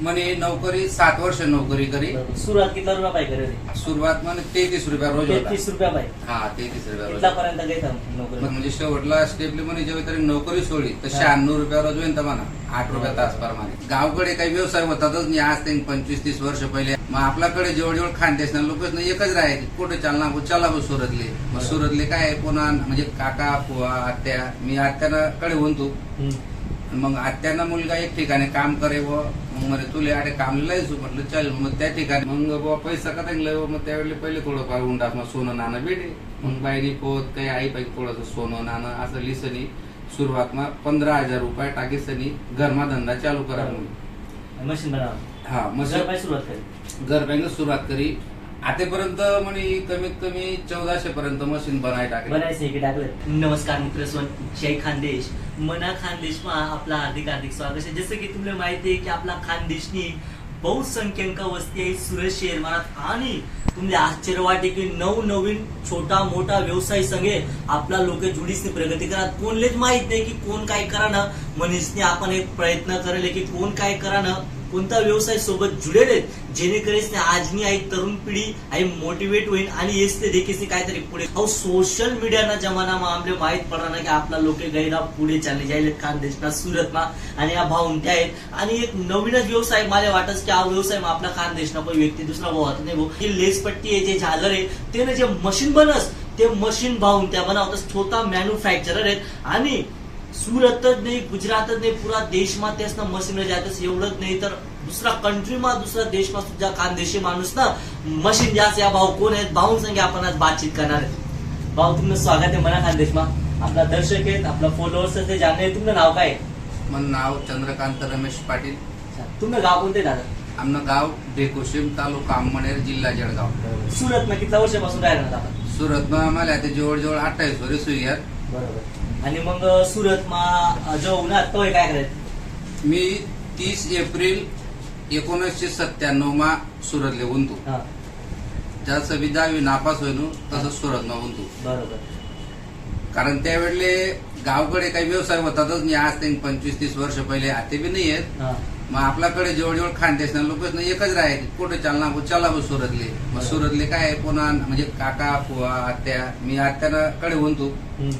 म्हणे नोकरी सात वर्ष नोकरी करी. सुरुवात किती रुपया पाहिजे करे सुरुवात म्हणे तेहतीस रुपया रोज होता. तेहतीस रुपया पाहिजे हा तेहतीस रुपया रोज कितला पर्यंत घेता नोकरी? म्हणजे शेवटला स्टेपली म्हणे जेव्हा तरी नोकरी सोडली तर शहाण्णव रुपया रोज होईल तर म्हणा आठ रुपया तास प्रमाणे गावकडे काही व्यवसाय होतातच नाही आज ते पंचवीस तीस वर्ष पहिले. मग आपल्याकडे जवळ जवळ खानदेश लोकच एकच राहायचे. कुठे चालना चला भाऊ सुरतले. मग सुरतले काय पुन्हा म्हणजे काका बुवा आत्या मी आत्याना कडे म्हणतो. मग आत्याना मुलगा एक ठिकाणी काम करे व मग म्हणे तुले आडे काम लायचो म्हटलं चल मग त्या ठिकाणी. मग बुवा पैसा का लय मग त्यावेळी पहिले थोडंफार उंडास मग सोनं नाणं भेटे मग बायरी पोत काही आई पाहिजे थोडंसं सोनं नाणं असं लिसनी सुरुवात मग पंधरा हजार रुपये टाकीसनी घरमा धंदा चालू करा म्हणून. मशीन हा पाहिजे सुरुवात करी. घर बँक सुरुवात करी. आतापर्यंत म्हणे कमीत कमी चौदाशे पर्यंत मशीन बनाय टाकले बनायचं की टाकलं. नमस्कार मित्र सोन जय खानदेश. मना खानदेश मा आपला हार्दिक हार्दिक स्वागत आहे. जसं की तुम्हाला माहिती आहे की आपला खानदेशनी बहुसंख्यांक वस्ती आहे सुरत शहर मनात. आणि तुम्हाला आश्चर्य वाटे की नवनवीन छोटा मोठा व्यवसाय संघे आपला लोक जुडीसनी प्रगती करा कोणलेच माहीत नाही की कोण काय करा ना मनीषने आपण एक प्रयत्न करेल की कोण काय करा ना कोणता व्यवसाय सोबत जुडेल आहेत जेणेकरून आजनी आई तरुण पिढी आई मोटिवेट होईल आणि येस ते देखील काहीतरी पुढे अहो सोशल मीडियाना जमानामा आमले माहीत पडणार ना की आपला लोक गैरा पुढे चालले जाईल. खानदेशना सुरतमा आणि या भाऊंत्या आहेत. आणि एक नवीनच व्यवसाय मला वाटत की हा व्यवसाय मग आपला खानदेशना पण व्यक्ती दुसरा भाऊ आता नाही भाऊ. ही लेसपट्टी आहे जे झालर आहे ते ना जे मशीन बनस ते मशीन भाऊन त्या बनावतच. छोटा मॅन्युफॅक्चरर आहेत. आणि सुरतच नाही गुजरातच नाही पुरा देशमा तेच ना मशीन जातच एवढंच नाही. तर दुसरा कंट्रीमा दुसरा देशमा सुद्धा खानदेशी माणूस ना मशीन जास्त या भाऊ कोण आहेत? भाऊन संगे आपण आज बातचीत करणार आहे भाऊ तुमचं स्वागत आहे मना खानदेशमा. आपला दर्शक आहेत आपला फॉलोअर्स ते आहे. तुमचं नाव काय? आहे? मग नाव चंद्रकांत रमेश पाटील. तुमचं गाव कोणते दादा? आमनं गाव डेकोशिम तालुका अंमनेर जिल्हा जळगाव. सुरत ना किती वर्षापासून राहिला आपण? सुरत आम्हाला आता जवळजवळ अठ्ठावीस वर्ष आहेत. बरोबर. आणि मग सुरत मा जो उन्हात तो काय करायचं? मी तीस एप्रिल एकोणीसशे सत्त्याण्णव मा सुरतले उंतू हा. जसं बी दहावी नापास होईन तसं सुरत मा उंतू बरोबर. कारण त्यावेळेले गावकडे काही व्यवसाय होतातच नाही. आज ते पंचवीस तीस वर्ष पहिले आता बी नाही आहेत. हा. मग आपल्याकडे जवळजवळ खानदेश लोकच नाही एकच राहायचे. कुठे चालना चला भाऊ सुरतले. मग सुरतले काय पुन्हा म्हणजे काका बुवा आत्या मी आत्याना कडे म्हणतो हम्म.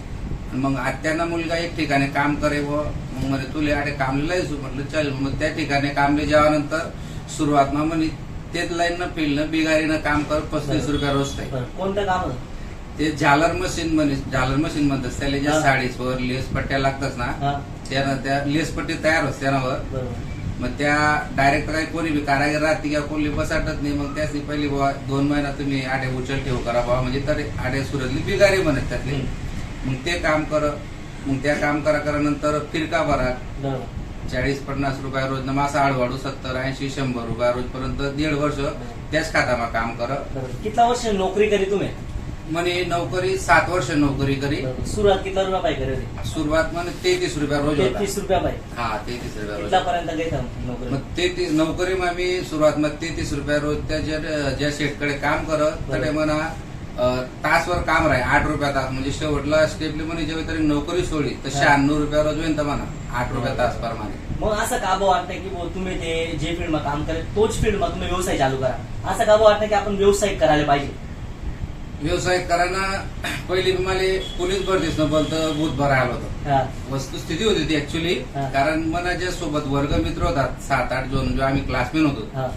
मग आत्याना मुलगा एक ठिकाणी काम करे व मग म्हणे तुले आडे काम लायचो म्हटलं चल. मग त्या ठिकाणी कामले जेव्हानंतर सुरुवात मग म्हणे तेच लाईन न फिरणं बिगारीनं काम कर पस्तीस रुपया रोज बरं. कोणतं काम? ते झालर मशीन म्हणे झालर मशीन म्हणतात त्याला ज्या. साडीवर लेस पट्ट्या लागतात ना त्यानं त्या लेस पट्टी तयार होत त्यानावर. मग त्या डायरेक्ट काही कोणी बी कारागीर राहते किंवा कोणी बसाटत नाही मग त्याची पहिली बुवा दोन महिना तुम्ही आडे उचल ठेव करा बुवा. म्हणजे तर आडे सुरतली बिगारी म्हणत त्यातले. मग ते काम कर मग त्या काम करा करा नंतर फिरका भरा. चाळीस पन्नास रुपया रोज न मासा हळूहळू सत्तर ऐंशी शंभर रुपया रोज पर्यंत दीड वर्ष त्याच खातामा काम कर. कितला वर्ष नोकरी करी तुम्ही? म्हणे नोकरी सात वर्ष नोकरी करी. सुरुवात कितला रुपया पाहिजे करे? सुरुवात म्हणे तेहतीस रुपया रोज होता. तेहतीस रुपया पाहिजे हा तेहतीस रुपया रोज. पर्यंत नोकरी? मग तेहतीस नोकरी मग मी सुरुवात मग तेहतीस रुपया रोज त्या ज्या शेतकडे काम करत तडे म्हणा तासवर काम राही आठ रुपया तास. म्हणजे शेवटला स्टेपली म्हणे जेव्हा तरी नोकरी सोडली तर. शहाण्णव रुपया रोज होईल म्हणा आठ रुपया तास प्रमाणे. मग असं का बा वाटतं की तुम्ही ते जे फील्डमध्ये काम करे तोच फील्डमध्ये तुम्ही व्यवसाय चालू करा. असं का वाटतं की आपण व्यवसाय करायला पाहिजे? व्यवसाय करायला पहिली मला पोलीस भरतीच न बोलतं बूथ भरायला होतं. वस्तुस्थिती होती ती ऍक्च्युली. कारण मनाच्या सोबत वर्गमित्र होतात सात आठ जण जो आम्ही क्लासमेट होतो.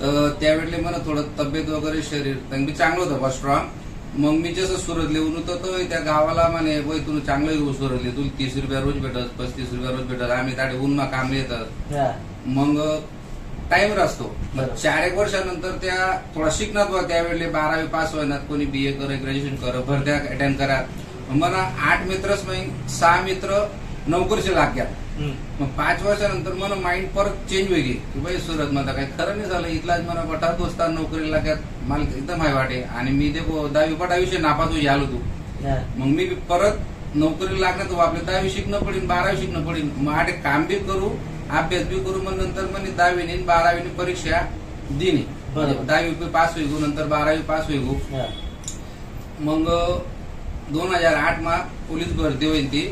तर त्यावेळेला मला थोडं तब्येत वगैरे शरीर चांगलं होतं स्ट्रॉंग मग मी जसं सुरतले होतो तो त्या गावाला म्हणे वय तुला चांगलं येऊ सुरतले तुला तीस रुपया रोज भेटत पस्तीस रुपया रोज भेटत. आम्ही ताडे उन्हा काम येतात हा. मग टाइमर असतो. मग. चार एक वर्षानंतर त्या थोडा शिकणार बा त्यावेळेला बारावी पास होईनात. कोणी बी ए कर ग्रॅज्युएशन कर भरत्या अटेंड करा. मला आठ मित्रच मग सहा मित्र नोकरीचे लागतात हम्म. मग पाच वर्षानंतर मला माइंड परत चेंज होईल की बाई सुरत मध्ये काही खरं नाही झालं. इथलाच मला बटा दोस्ता नोकरी लागत मला एकदम हाय वाटे. आणि मी ते दहावी पटा विषय नापास होई आलो तू. मग मी परत नोकरी लागण्यात आपले दहावी शिकणं पडेल बारावी शिकणं पडेल मग आठे काम बी करू अभ्यास बी करू मग नंतर म्हणे दहावीने बारावीने परीक्षा दिली बरोबर. दहावी पास होई नंतर बारावी पास होई. मग दोन हजार आठ मा पोलीस भरती होईल ती.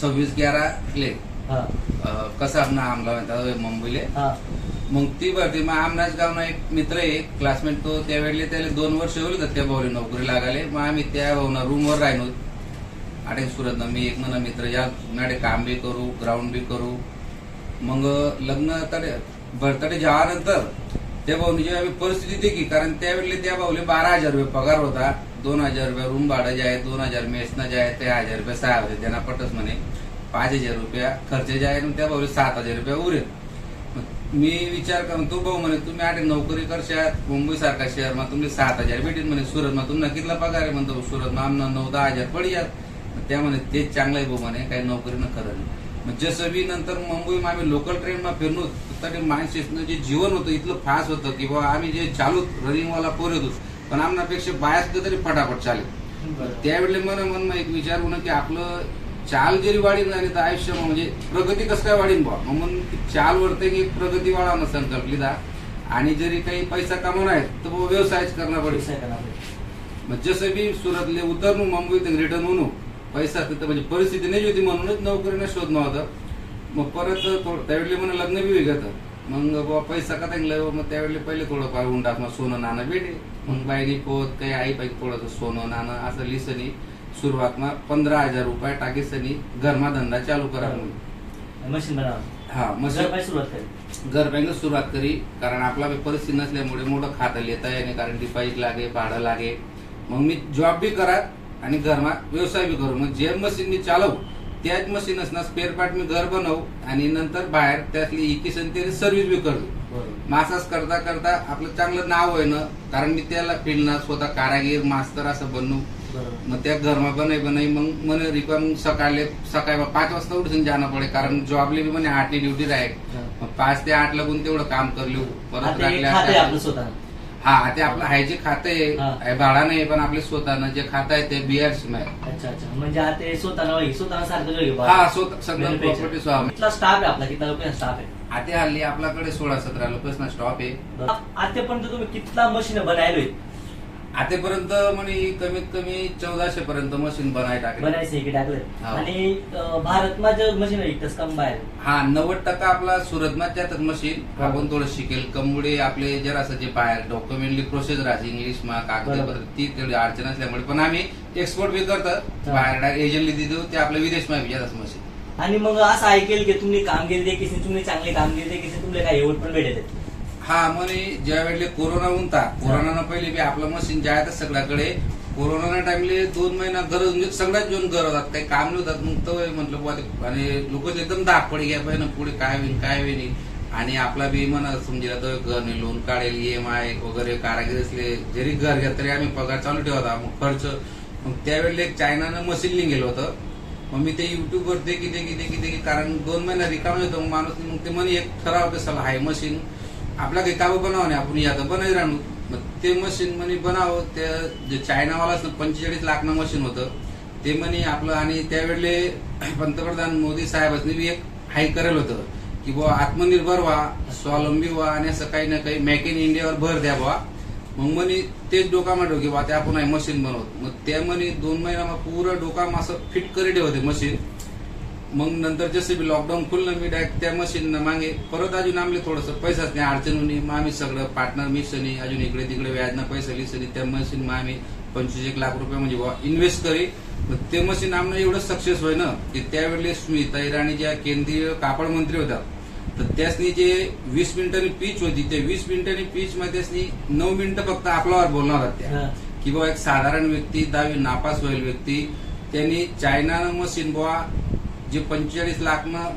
सव्वीस ग्यारा ले हा. कसं आपलं आमला म्हणतात मुंबईले. मग ती भरती मग आमनाच गावना एक मित्र आहे क्लासमेट तो त्यावेळेला त्याला दोन वर्ष होईल त्या भाऊला नोकरी लागाले मग आम्ही त्या भाऊना रूमवर राहिलो. आडे सुरत मी एक म्हणा मित्र या नाडे काम बी करू ग्राउंड बी करू. मग लग्न तडे भरतडे जेव्हानंतर त्या भाऊनी जेव्हा आम्ही परिस्थिती देखी कारण त्यावेळेला त्या भाऊले बारा हजार रुपये पगार होता. दोन हजार रुपये रूम भाडं जे आहे दोन हजार मेसनं जे आहे ते हजार रुपये सहा हजार त्यांना पटच म्हणे. पाच हजार रुपया खर्च जे आहे त्या भाऊ सात हजार रुपये उरेल. मग मी विचार कर तू भाऊ म्हणे तुम्ही आठ नोकरी करशात मुंबई सारख्या शहर मग तुम्ही सात हजार भेटेल म्हणे. सुरत मग तुम्हाला कितला पगार आहे? म्हणतो सुरत मग आमना नऊ दहा हजार पडियात. मग त्या म्हणे तेच चांगलं आहे भाऊ म्हणे काही नोकरी न खरं नाही. मग जसं बी नंतर मुंबई आम्ही लोकल ट्रेन मा फिरलो तरी मानसिकनं जे जीवन होतं इथलं फास्ट होतं की बाबा आम्ही जे चालू रनिंगवाला पोर होतो पण आमनापेक्षा बाया सुद्धा तरी फटाफट चालेल. त्यावेळेला मला मन एक विचार होणं की आपलं चाल जरी वाढीन झाली तर आयुष्य म्हणजे प्रगती कसं काय वाढीन बा मग म्हणून चाल वरते की प्रगती वाढवणं संकल्प लिदा आणि जरी काही पैसा कमवणार आहे तर व्यवसायच करणार पडेल. मग जसं बी सुरतले उतरलो मुंबईत रिटर्न होणू. पैसा तिथं म्हणजे परिस्थिती नाही होती म्हणूनच नोकरीने शोध नव्हतं मग परत थोडं त्यावेळी मला लग्न बी वेगळं मग बाबा पैसा का चांगलं मग त्यावेळी पहिले थोडंफार उंडास मग सोनं नाणं भेटे. मग बाईनी पोत काही आई पाहिजे थोडंसं सोनं नाणं असं लिसनी. सुरुवातमा पंधरा हजार रुपये टाकीसनी घरमा धंदा चालू करा म्हणून. मशीन बनावा. हा पाय सुरुवात करेल घर बँकच सुरुवात करी. कारण आपला परिस्थिती नसल्यामुळे मोठं खातं लेता येणे कारण डिपॉझिट लागे भाडं लागे. मग मी जॉब बी करा आणि घरमा व्यवसाय बी करू. मग जे मशीन मी चालवू त्याच मशीन असणार स्पेअर पार्ट मी घर बनवू आणि नंतर बाहेर त्यातली इकिसन ते सर्व्हिस बी करू. बरोबर. मग असंच करता करता आपलं चांगलं नाव आहे ना कारण मी त्याला फिरणं स्वतः कारागीर मास्तर असं बनू. मग त्या घरमा बनाई बनाई मग મને रिकाम सकाळले सकाळी पाच वाजता उठून जाणं पडे कारण जॉबले बी म्हणे आठनी ड्युटी राहील मग पाच ते आठ लागून तेवढं काम करलो परत आता हा ते आपलं आहे जे खातं हा. आहे भाडा नाही पण आपले स्वतःनं जे खातं आहे ते बीआरसी आहे अच्छा अच्छा. म्हणजे आता ते स्वतः होईल स्वतः सारखं होईल हा स्वतः सगळं प्रॉपर्टी कितला स्टाफ आहे आपला कितला लोक स्टाफ आहे? आता हल्ली आपल्याकडे सोळा सतरा लोकच स्टॉप आहे. आतापर्यंत तुम्ही कितला मशीन बनायलोय आतापर्यंत म्हणे कमीत कमी चौदाशे पर्यंत मशीन बनाय टाकले. बनायचे की टाकले. हा. आणि अं, जे मशीन इथंच कम बाहेर हा नव्वद टक्का आपला सुरतમાં त्यातच मशीन आपण थोडं शिकेल. कमुडे आपले जरासं जे बाहेर डॉक्युमेंटली प्रोसेस राहते इंग्लिशमा कागदपत्र बरोबर. ती तेवढी अडचण असल्यामुळे. पण आम्ही एक्सपोर्ट बी करतात हा. बाहेर एजंटली देतो ते आपल्या विदेशमा बी जातात मशीन आणि मग असं ऐकेल की तुम्ही कामगिरी देखील तुम्ही चांगली कामगिरी देखील तुमले काही एवढ पण भेटेल. हा म्हणे ज्या वेळेला कोरोना उनता कोरोना पहिले बी आपलं मशीन जे आहे सगळ्याकडे कोरोना टाइमले दोन महिना गरज म्हणजे सगळ्यात जेवण गरज होतात काही काम नाही होतात मग तर म्हटलं बा आणि लोक एकदम दाग पडी घ्या पाहिजे ना पुढे काय होईल काय होईल आणि आपला बी म्हणा समजा घर नाही लोन काढेल ईएमआय वगैरे कारागीर असले जरी घर घ्या तरी आम्ही पगार चालू ठेवता मग खर्च. मग त्यावेळेला एक चायनानं मशीन लिंक गेलं होतं. मग मी ते युट्यूबवर ते किती किती किती कारण दोन महिना रिकाम होतो मग माणूस मग ते म्हणे एक ठराव कसाला हाय मशीन. आपला काही काबा बनाव नाही आपण आता बनही राहणू मग ते मशीन म्हणे बनाव ते जे चायनावाला पंचेचाळीस लाखनं मशीन होतं. ते म्हणे आपलं आणि त्यावेळेले पंतप्रधान मोदी साहेबांनी बी एक हाय करेल होतं की बुवा आत्मनिर्भर व्हा स्वावलंबी व्हा आणि असं काही ना काही मेक इन इंडियावर भर द्या बुवा. मग म्हणे तेच डोकामा की बा ते आपण आहे मशीन बनवत. मग त्या म्हणे दोन महिना मग पुरं डोकाम असं फिट करी ठेवते मशीन मग नंतर जसं बी लॉकडाऊन खुललं मी डायरेक्ट त्या मशीन मागे परत अजून आमले थोडंसं पैसाच नाही अडचण होणी मग आम्ही सगळं पार्टनर मिशनी अजून इकडे तिकडे व्याजना पैसा लिसनी त्या मशीन मग आम्ही पंचवीस एक लाख रुपये म्हणजे इन्व्हेस्ट करी. मग ते मशीन आमनं एवढं सक्सेस होय ना की त्यावेळेला स्मिता इराणी ज्या केंद्रीय कापड मंत्री होत्या तर त्यासनी जे वीस मिनिटांनी पीच होती त्या वीस मिनिटांनी पीच मध्ये त्यासनी नऊ मिनिटं फक्त आपल्यावर बोलणार होत्या. हा. की बाबा एक साधारण व्यक्ती दहावी नापास होईल व्यक्ती त्यांनी चायनानं मशीन बुवा जे पंचेचाळीस लाखनं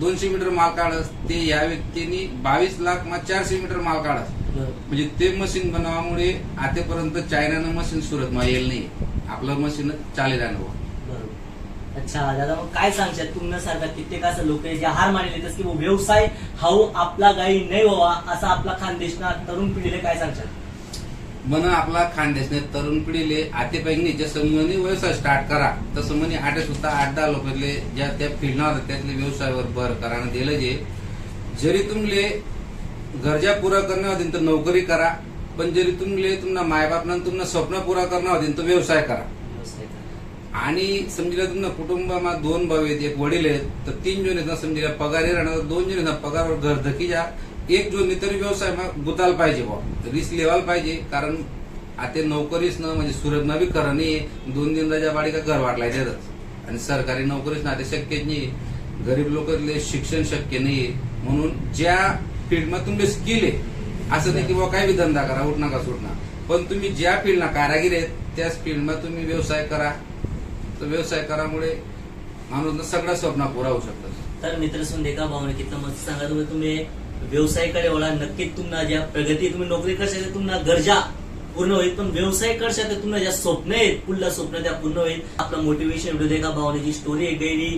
दोनशे मीटर माल काढस ते या व्यक्तींनी बावीस लाख मग चारशे मीटर माल काढस. म्हणजे ते मशीन बनवामुळे आतापर्यंत चायनानं मशीन सुरत मा येईल नाही आपलं मशीन चालेल. बरोबर. अच्छा दादा मग काय सांगशात तुमच्यासारखा कित्येक असं लोक आहे जे हार मानले येतात की व्यवसाय हाऊ आपला काही नाही व्हावा असा आपला खानदेशना तरुण पिढीला काय सांगशात मन आपला खानदेशने तरुण पिढीले आते पैकी जसं म्हणे व्यवसाय स्टार्ट करा तसं म्हणे आटे सुद्धा आठ दहा लोकांले ज्या त्या फिरणार त्यातले व्यवसायावर भर करा दिलं जे जरी तुमले गरजा पुरा करणं होतील तर नोकरी करा पण जरी तुमले तुमना मायबापनं तुमनं स्वप्न पुरा करणं होतील तर व्यवसाय करा. आणि समजा तुमच्या कुटुंबात दोन भाऊ आहेत एक वडील आहेत तर तीन जण आहेत ना समजा पगारी राहणार दोन जण आहेत ना पगारावर घर धकी जा एक जो तरी व्यवसाय मग गुताल पाहिजे बा रिस्क लेवायला पाहिजे कारण आता नोकरीच न म्हणजे सुरत नवी बी दोन दिन राजा बाडी का घर वाटलाय देतच आणि सरकारी नोकरीच ना ते शक्यच नाही गरीब लोकांले शिक्षण शक्य नाही म्हणून ज्या फील्डमध्ये तुमचे स्किल आहे असं नाही की बुवा काही बी धंदा करा उठ नका सुटणार पण तुम्ही ज्या फील्डला कारागीर आहेत त्याच फील्डमध्ये तुम्ही व्यवसाय करा. तर व्यवसाय करामुळे माणूस सगळं स्वप्न पुरा होऊ शकतं. तर मित्र सुन देखा भावने कितना मस्त सांगा तुम्ही तुम्ही व्यवसायाकडे वळा नक्कीच तुम्हाला ज्या प्रगती तुम्ही नोकरी करशाल तुम्हाला गरजा पूर्ण होईल पण व्यवसाय करशाल तर तुम्हाला ज्या स्वप्न आहेत पुढला स्वप्न त्या पूर्ण होईल. आपलं मोटिवेशन व्हिडिओ देखा भावनेची स्टोरी आहे गैरी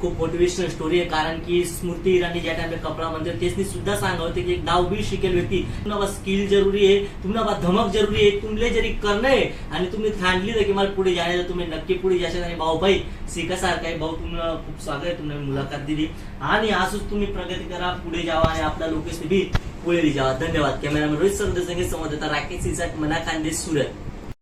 खूप मोटिवेशनल स्टोरी आहे. कारण की स्मृती इराणी ज्या टाइमला कपडा म्हणते तेच सुद्धा सांगा होते की एक दहावी शिकेल व्यक्ती. तुम्हाला स्किल जरुरी आहे तुम्हाला धमक जरुरी आहे तुमले जरी करणं आहे आणि तुम्ही थांबली तर की मला पुढे जाण्याचं तुम्ही नक्की पुढे जाशाल. आणि भाऊ भाई शिकासारखा आहे. भाऊ तुम्हाला खूप स्वागत आहे. तुम्हाला मुलाखत दिली. आणि असंच तुम्ही प्रगती करा पुढे जावा आणि आपला लोकेशन बी पुढे जावा धन्यवाद. कॅमेरामॅन रोहित सरदेसांगे संवाददाता राकेश इसाट मना खांदे सुरत.